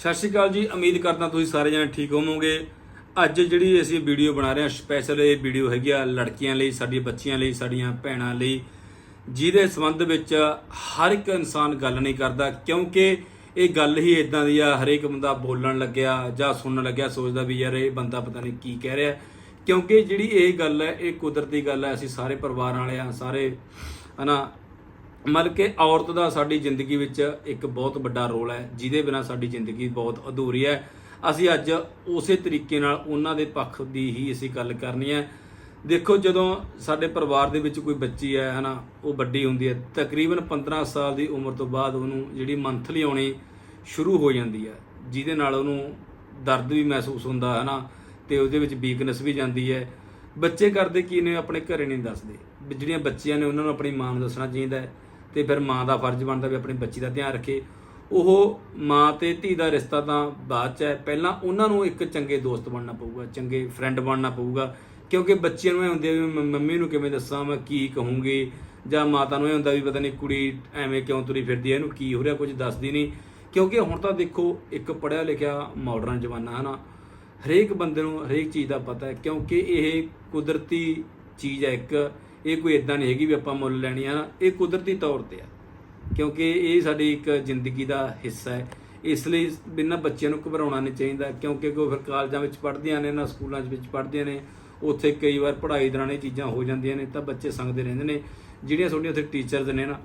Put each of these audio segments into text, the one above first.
ਸਤਿ ਸ਼੍ਰੀ ਅਕਾਲ ਜੀ, ਉਮੀਦ ਕਰਦਾ ਤੁਸੀਂ ਸਾਰੇ ਜਣੇ ਠੀਕ ਹੋਵੋਗੇ। ਅੱਜ ਜਿਹੜੀ ਅਸੀਂ ਵੀਡੀਓ ਬਣਾ ਰਹੇ ਹਾਂ, ਸਪੈਸ਼ਲ ਇਹ ਵੀਡੀਓ ਹੈਗੀ ਆ ਲੜਕੀਆਂ ਲਈ, ਸਾਡੀਆਂ ਬੱਚੀਆਂ ਲਈ, ਸਾਡੀਆਂ ਭੈਣਾਂ ਲਈ, ਜਿਹਦੇ ਸੰਬੰਧ ਵਿੱਚ ਹਰ ਇੱਕ ਇਨਸਾਨ ਗੱਲ ਨਹੀਂ ਕਰਦਾ, ਕਿਉਂਕਿ ਇਹ ਗੱਲ ਹੀ ਇਦਾਂ ਦੀ ਆ, ਹਰੇਕ ਬੰਦਾ ਬੋਲਣ ਲੱਗਿਆ ਜਾਂ ਸੁਣਨ ਲੱਗਿਆ, ਸੋਚਦਾ ਵੀ ਯਾਰ ਇਹ ਬੰਦਾ ਪਤਾ ਨਹੀਂ ਕੀ ਕਹਿ ਰਿਹਾ। ਕਿਉਂਕਿ ਜਿਹੜੀ ਇਹ ਗੱਲ ਹੈ, ਇਹ ਕੁਦਰਤੀ ਗੱਲ ਹੈ, ਅਸੀਂ ਸਾਰੇ ਪਰਿਵਾਰਾਂ ਵਾਲੇ ਆ ਸਾਰੇ, ਹਨਾ ਮਤਲਬ ਕਿ ਔਰਤ ਦਾ ਸਾਡੀ ਜ਼ਿੰਦਗੀ ਵਿੱਚ ਇੱਕ ਬਹੁਤ ਵੱਡਾ ਰੋਲ ਹੈ, ਜਿਹਦੇ ਬਿਨਾ ਸਾਡੀ ਜ਼ਿੰਦਗੀ ਬਹੁਤ ਅਧੂਰੀ ਹੈ। ਅਸੀਂ ਅੱਜ ਉਸੇ ਤਰੀਕੇ ਨਾਲ ਉਹਨਾਂ ਦੇ ਪੱਖ ਦੀ ਹੀ ਅਸੀਂ ਗੱਲ ਕਰਨੀ ਹੈ। ਦੇਖੋ, ਜਦੋਂ ਸਾਡੇ ਪਰਿਵਾਰ ਦੇ ਵਿੱਚ ਕੋਈ ਬੱਚੀ ਹੈ, ਹਨਾ, ਉਹ ਵੱਡੀ ਹੁੰਦੀ ਹੈ, ਤਕਰੀਬਨ 15 ਸਾਲ ਦੀ ਉਮਰ ਤੋਂ ਬਾਅਦ ਉਹਨੂੰ ਜਿਹੜੀ ਮੰਥਲੀ ਆਉਣੀ ਸ਼ੁਰੂ ਹੋ ਜਾਂਦੀ ਹੈ, ਜਿਹਦੇ ਨਾਲ ਉਹਨੂੰ ਦਰਦ ਵੀ ਮਹਿਸੂਸ ਹੁੰਦਾ ਹੈ ਹਨਾ, ਤੇ ਉਹਦੇ ਵਿੱਚ ਵੀਕਨੈਸ ਵੀ ਜਾਂਦੀ ਹੈ। ਬੱਚੇ ਕਰਦੇ ਕੀ ਨੇ, ਆਪਣੇ ਘਰੇ ਨਹੀਂ ਦੱਸਦੇ। ਜਿਹੜੀਆਂ ਬੱਚੀਆਂ ਨੇ, ਉਹਨਾਂ ਨੂੰ ਆਪਣੀ ਮਾਂ ਨੂੰ ਦੱਸਣਾ ਚਾਹੀਦਾ ਹੈ। ਤੇ ਫਿਰ ਮਾਂ ਦਾ ਫਰਜ਼ ਬਣਦਾ ਵੀ ਆਪਣੀ ਬੱਚੀ ਦਾ ਧਿਆਨ ਰੱਖੇ। ਉਹ ਮਾਂ ਤੇ ਧੀ ਦਾ ਰਿਸ਼ਤਾ ਤਾਂ ਬਾਅਦ ਚ ਹੈ। ਪਹਿਲਾਂ ਉਹਨਾਂ ਨੂੰ ਇੱਕ ਚੰਗੇ ਦੋਸਤ ਬਣਨਾ ਪਊਗਾ, ਚੰਗੇ ਫਰੈਂਡ ਬਣਨਾ ਪਊਗਾ। ਕਿਉਂਕਿ ਬੱਚਿਆਂ ਨੂੰ ਇਹ ਹੁੰਦੇ ਵੀ ਮ- ਮੰਮੀ ਨੂੰ ਕਿਵੇਂ ਦੱਸਾਂ, ਮੈਂ ਕੀ ਕਹੂੰਗੀ? ਜਾਂ ਮਾਤਾ ਨੂੰ ਇਹ ਹੁੰਦਾ ਵੀ ਪਤਾ ਨਹੀਂ ਕੁੜੀ ਐਵੇਂ ਕਿਉਂ ਤੁਰੀ ਫਿਰਦੀ ਹੈ ਇਹਨੂੰ ਕੀ ਹੋ ਰਿਹਾ, ਕੁਝ ਦੱਸਦੀ ਨਹੀਂ ਕਿਉਂਕਿ ਹੁਣ ਤਾਂ ਦੇਖੋ, ਇੱਕ ਪੜਿਆ ਲਿਖਿਆ ਮਾਡਰਨ ਜ਼ਮਾਨਾ ਹੈ ਨਾ ਹਰੇਕ ਬੰਦੇ ਨੂੰ ਹਰੇਕ ਚੀਜ਼ ਦਾ ਪਤਾ ਹੈ। ਕਿਉਂਕਿ ਇਹ ਕੁਦਰਤੀ ਚੀਜ਼ ਹੈ ਇੱਕ। ਇਹ ਕੋਈ ਇਦਾਂ ਨਹੀਂ ਹੈਗੀ ਵੀ ਆਪਾਂ ਮੁੱਲ ਲੈਣੀ ਆ। ਨਾ ਇਹ ਕੁਦਰਤੀ ਤੌਰ ਤੇ ਆ, ਕਿਉਂਕਿ ਇਹ ਸਾਡੀ ਇੱਕ ਜ਼ਿੰਦਗੀ ਦਾ ਹਿੱਸਾ ਹੈ। ਇਸ ਲਈ ਬਿਨਾਂ ਬੱਚਿਆਂ ਨੂੰ ਘਬਰਾਉਣਾ ਨਹੀਂ ਚਾਹੀਦਾ, ਕਿਉਂਕਿ ਕੋਈ ਫਿਰ ਕਾਲਜਾਂ ਵਿੱਚ ਪੜ੍ਹਦੀਆਂ ਨੇ, ਨਾ ਸਕੂਲਾਂ ਵਿੱਚ ਪੜ੍ਹਦੀਆਂ ਨੇ, ਉੱਥੇ ਕਈ ਵਾਰ ਪੜ੍ਹਾਈ ਦੌਰਾਨ ਇਹ ਚੀਜ਼ਾਂ ਹੋ ਜਾਂਦੀਆਂ ਨੇ, ਤਾਂ ਬੱਚੇ ਸੰਗਦੇ ਰਹਿੰਦੇ ਨੇ। ਜਿਹੜੀਆਂ ਤੁਹਾਡੀਆਂ ਉੱਥੇ ਟੀਚਰਸ ਨੇ ਨਾ,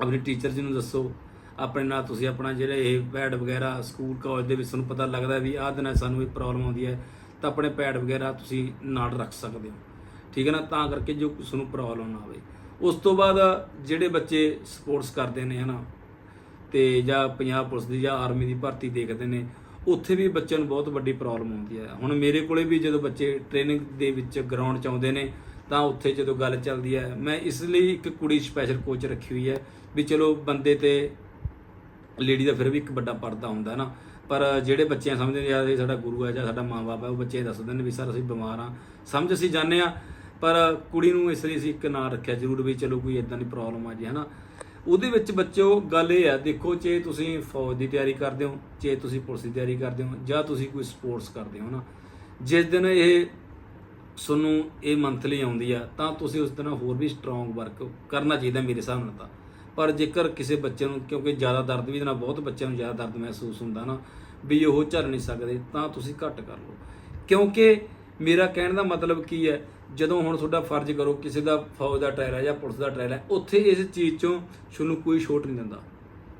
ਆਪਣੇ ਟੀਚਰ ਜੀ ਨੂੰ ਦੱਸੋ, ਆਪਣੇ ਨਾਲ ਤੁਸੀਂ ਆਪਣਾ ਜਿਹੜੇ ਇਹ ਪੈਡ ਵਗੈਰਾ ਸਕੂਲ ਕਾਲਜ ਦੇ ਵਿੱਚ ਤੁਹਾਨੂੰ ਪਤਾ ਲੱਗਦਾ ਵੀ ਆਹ ਦਿਨਾਂ 'ਚ ਸਾਨੂੰ ਇਹ ਪ੍ਰੋਬਲਮ ਆਉਂਦੀ ਹੈ, ਤਾਂ ਆਪਣੇ ਪੈਡ ਵਗੈਰਾ ਤੁਸੀਂ ਨਾਲ ਰੱਖ ਸਕਦੇ ਹੋ। ਠੀਕ ਹੈ ਨਾ? ਤਾਂ ਕਰਕੇ ਜੋ ਤੁਹਾਨੂੰ ਪ੍ਰੋਬਲਮ ਨਾ ਆਵੇ। ਉਸ ਤੋਂ ਬਾਅਦ ਜਿਹੜੇ ਬੱਚੇ ਸਪੋਰਟਸ ਕਰਦੇ ਨੇ, ਹਨਾ, ਤੇ ਜਾਂ ਪੰਜਾਬ ਪੁਲਿਸ ਦੀ ਜਾਂ ਆਰਮੀ ਦੀ ਭਰਤੀ ਦੇਖਦੇ ਨੇ, ਉੱਥੇ ਵੀ ਬੱਚਿਆਂ ਨੂੰ ਬਹੁਤ ਵੱਡੀ ਪ੍ਰੋਬਲਮ ਆਉਂਦੀ ਹੈ। ਹੁਣ ਮੇਰੇ ਕੋਲੇ ਵੀ ਜਦੋਂ ਬੱਚੇ ਟ੍ਰੇਨਿੰਗ ਦੇ ਵਿੱਚ ਗਰਾਊਂਡ 'ਚ ਆਉਂਦੇ ਨੇ, ਤਾਂ ਉੱਥੇ ਜਦੋਂ ਗੱਲ ਚੱਲਦੀ ਹੈ, ਮੈਂ ਇਸ ਲਈ ਇੱਕ ਕੁੜੀ ਸਪੈਸ਼ਲ ਕੋਚ ਰੱਖੀ ਹੋਈ ਹੈ ਵੀ ਚਲੋ ਬੰਦੇ ਤੇ ਲੇਡੀ ਦਾ ਫਿਰ ਵੀ ਇੱਕ ਵੱਡਾ ਪਰਦਾ ਹੁੰਦਾ ਹੈ ਨਾ ਪਰ ਜਿਹੜੇ ਬੱਚਿਆਂ ਸਮਝਦੇ ਨੇ, ਯਾਰ ਇਹ ਸਾਡਾ ਗੁਰੂ ਹੈ ਜਾਂ ਸਾਡਾ ਮਾਂ-ਬਾਪ ਹੈ, ਉਹ ਬੱਚੇ ਦੱਸਦੇ ਨੇ ਵੀ, ਸਰ, ਅਸੀਂ ਬਿਮਾਰ ਹਾਂ। ਸਮਝ ਅਸੀਂ ਜਾਂਦੇ ਆ ਪਰ ਕੁੜੀ ਨੂੰ ਇਸ ਲਈ ਅਸੀਂ ਇੱਕ ਨਾਂ ਰੱਖਿਆ, ਜ਼ਰੂਰ ਵੀ ਚਲੋ ਕੋਈ ਇਦਾਂ ਦੀ ਪ੍ਰੋਬਲਮ ਆ ਜੇ, ਹਨਾ। ਉਹਦੇ ਵਿੱਚ ਬੱਚੋ ਗੱਲ ਇਹ ਆ, ਦੇਖੋ ਜੇ ਤੁਸੀਂ ਫੌਜ ਦੀ ਤਿਆਰੀ ਕਰਦੇ ਹੋ, ਜੇ ਤੁਸੀਂ ਪੁਲਿਸ ਦੀ ਤਿਆਰੀ ਕਰਦੇ ਹੋ, ਜਾਂ ਤੁਸੀਂ ਕੋਈ ਸਪੋਰਟਸ ਕਰਦੇ ਹੋ ਨਾ ਜਿਸ ਦਿਨ ਇਹ ਤੁਹਾਨੂੰ ਇਹ ਮੰਥਲੀ ਆਉਂਦੀ ਆ, ਤਾਂ ਤੁਸੀਂ ਉਸ ਦਿਨ ਹੋਰ ਵੀ ਸਟਰੋਂਗ ਵਰਕ ਕਰਨਾ ਚਾਹੀਦਾ ਮੇਰੇ ਹਿਸਾਬ ਨਾਲ ਤਾਂ। ਪਰ ਜੇਕਰ ਕਿਸੇ ਬੱਚੇ ਨੂੰ, ਕਿਉਂਕਿ ਜ਼ਿਆਦਾ ਦਰਦ ਵੀ ਇਹਦੇ ਨਾਲ ਬਹੁਤ ਬੱਚਿਆਂ ਨੂੰ ਜ਼ਿਆਦਾ ਦਰਦ ਮਹਿਸੂਸ ਹੁੰਦਾ ਨਾ ਵੀ ਉਹ ਝੱਲ ਨਹੀਂ ਸਕਦੇ, ਤਾਂ ਤੁਸੀਂ ਘੱਟ ਕਰ ਲਓ। ਕਿਉਂਕਿ ਮੇਰਾ ਕਹਿਣ ਦਾ ਮਤਲਬ ਕੀ ਹੈ, ਜਦੋਂ ਹੁਣ ਤੁਹਾਡਾ ਫਰਜ਼ ਕਰੋ ਕਿਸੇ ਦਾ ਫੌਜ ਦਾ ਟ੍ਰਾਇਲ ਹੈ ਜਾਂ ਪੁਲਿਸ ਦਾ ਟ੍ਰਾਇਲ ਹੈ, ਉੱਥੇ ਇਸ ਚੀਜ਼ ਚੋਂ ਤੁਹਾਨੂੰ ਕੋਈ ਛੋਟ ਨਹੀਂ ਦਿੰਦਾ।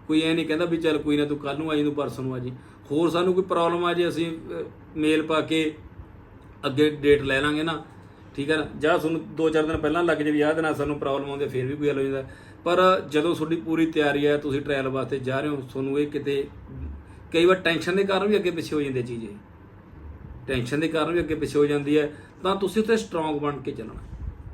ਕੋਈ ਐ ਨਹੀਂ ਕਹਿੰਦਾ ਵੀ ਚੱਲ ਕੋਈ ਨਾ ਤੂੰ ਕੱਲ ਨੂੰ ਆ ਜੀ, ਤੂੰ ਪਰਸੋਂ ਨੂੰ ਆ ਜੀ। ਹੋਰ ਸਾਨੂੰ ਕੋਈ ਪ੍ਰੋਬਲਮ ਆ ਜੇ ਅਸੀਂ ਮੇਲ ਪਾ ਕੇ ਅੱਗੇ ਡੇਟ ਲੈ ਲਾਂਗੇ ਨਾ, ਠੀਕ ਹੈ ਨਾ? ਜਾਂ ਤੁਹਾਨੂੰ 2-4 ਦਿਨ ਪਹਿਲਾਂ ਲੱਗ ਜੇ ਵੀ ਆਹ ਦਿਨਾਂ ਸਾਨੂੰ ਪ੍ਰੋਬਲਮ ਆਉਂਦੀ, ਫਿਰ ਵੀ ਕੋਈ ਹੱਲ ਹੋ ਜਾਂਦਾ। ਪਰ ਜਦੋਂ ਤੁਹਾਡੀ ਪੂਰੀ ਤਿਆਰੀ ਹੈ, ਤੁਸੀਂ ਟ੍ਰਾਇਲ ਵਾਸਤੇ ਜਾ ਰਹੇ ਹੋ, ਤੁਹਾਨੂੰ ਇਹ ਕਿਤੇ, ਕਈ ਵਾਰ ਟੈਨਸ਼ਨ ਦੇ ਕਾਰਨ ਵੀ ਅੱਗੇ ਪਿੱਛੇ ਹੋ ਜਾਂਦੇ ਚੀਜ਼ ਇਹ। ਟੈਨਸ਼ਨ ਦੇ ਕਾਰਨ ਵੀ ਅੱਗੇ ਪਿੱਛੇ ਹੋ ਜਾਂਦੀ ਹੈ, ਤਾਂ ਤੁਸੀਂ ਉੱਥੇ ਸਟਰੋਂਗ ਬਣ ਕੇ ਚੱਲਣਾ।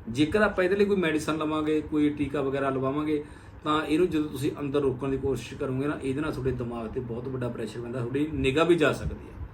ਜੇਕਰ ਆਪਾਂ ਇਹਦੇ ਲਈ ਕੋਈ ਮੈਡੀਸਨ ਲਵਾਂਗੇ, ਕੋਈ ਟੀਕਾ ਵਗੈਰਾ ਲਵਾਵਾਂਗੇ, ਤਾਂ ਇਹਨੂੰ ਜਦੋਂ ਤੁਸੀਂ ਅੰਦਰ ਰੋਕਣ ਦੀ ਕੋਸ਼ਿਸ਼ ਕਰੋਗੇ ਨਾ, ਇਹਦੇ ਨਾਲ ਤੁਹਾਡੇ ਦਿਮਾਗ ਤੇ ਬਹੁਤ ਵੱਡਾ ਪ੍ਰੈਸ਼ਰ ਪੈਂਦਾ, ਤੁਹਾਡੀ ਨਿਗਾਹ ਵੀ ਜਾ ਸਕਦੀ ਹੈ।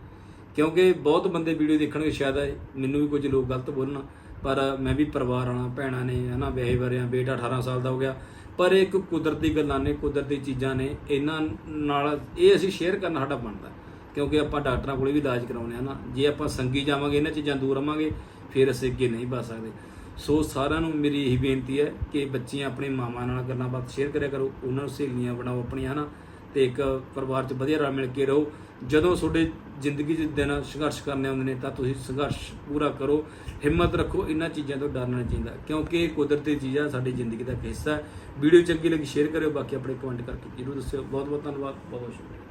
ਕਿਉਂਕਿ ਬਹੁਤ ਬੰਦੇ ਵੀਡੀਓ ਦੇਖਣਗੇ ਸ਼ਾਇਦ, ਮੈਨੂੰ ਵੀ ਕੁਝ ਲੋਕ ਗਲਤ ਬੋਲਣ, ਪਰ ਮੈਂ ਵੀ ਪਰਿਵਾਰ ਵਾਲਾ, ਭੈਣਾਂ ਨੇ, ਹਨਾ, ਵਿਆਹੇ ਵਰਿਆਂ ਬੇਟਾ 18 ਸਾਲ ਦਾ ਹੋ ਗਿਆ। ਪਰ ਇਹ ਇੱਕ ਕੁਦਰਤੀ ਗੱਲਾਂ ਨੇ, ਕੁਦਰਤੀ ਚੀਜ਼ਾਂ ਨੇ, ਇਹਨਾਂ ਨਾਲ ਇਹ ਅਸੀਂ ਸ਼ੇਅਰ ਕਰਨਾ ਸਾਡਾ ਬਣਦਾ। ਕਿਉਂਕਿ ਆਪਾਂ ਡਾਕਟਰਾਂ ਕੋਲੇ ਵੀ ਇਲਾਜ ਕਰਾਉਨੇ ਆ ਨਾ। ਜੇ ਆਪਾਂ ਸੰਗੀ ਜਾਵਾਂਗੇ, ਇਹਨਾਂ ਚੀਜ਼ਾਂ ਦੂਰ ਰਵਾਂਗੇ, ਫਿਰ ਅਸੀਂ ਅੱਗੇ ਨਹੀਂ ਵੱਧ ਸਕਦੇ। ਸੋ ਸਾਰਿਆਂ ਨੂੰ ਮੇਰੀ ਇਹੀ ਬੇਨਤੀ ਹੈ ਕਿ ਬੱਚੀਆਂ ਆਪਣੇ ਮਾਵਾਂ ਨਾਲ ਗੱਲਾਂ ਬਾਤ ਸ਼ੇਅਰ ਕਰਿਆ ਕਰੋ, ਉਹਨਾਂ ਨੂੰ ਸਹੇਲੀਆਂ ਬਣਾਓ ਆਪਣੀਆਂ, ਹਨਾ? ਤੇ ਇੱਕ ਪਰਿਵਾਰ 'ਚ ਵਧੀਆ ਰਲ ਮਿਲ ਕੇ ਰਹੋ। ਜਦੋਂ ਤੁਹਾਡੇ ਜ਼ਿੰਦਗੀ 'ਚ ਦਿਨ ਸੰਘਰਸ਼ ਕਰਨੇ ਆਉਂਦੇ ਨੇ, ਤਾਂ ਤੁਸੀਂ ਸੰਘਰਸ਼ ਪੂਰਾ ਕਰੋ। ਹਿੰਮਤ ਰੱਖੋ, ਇਹਨਾਂ ਚੀਜ਼ਾਂ ਤੋਂ ਡਰਨਾ ਚਾਹੀਦਾ ਕਿਉਂਕਿ ਇਹ ਕੁਦਰਤੀ ਚੀਜ਼ਾਂ ਸਾਡੀ ਜ਼ਿੰਦਗੀ ਦਾ ਇੱਕ ਹਿੱਸਾ ਹੈ। ਵੀਡੀਓ ਚੰਗੀ ਲੱਗੀ ਸ਼ੇਅਰ ਕਰਿਓ। ਬਾਕੀ ਆਪਣੇ ਕਮੈਂਟ ਕਰਕੇ ਜਰੂਰ ਦੱਸਿਓ। ਬਹੁਤ ਬਹੁਤ ਧੰਨਵਾਦ। ਬਹੁਤ ਬਹੁਤ ਸ਼ੁਕਰੀਆ।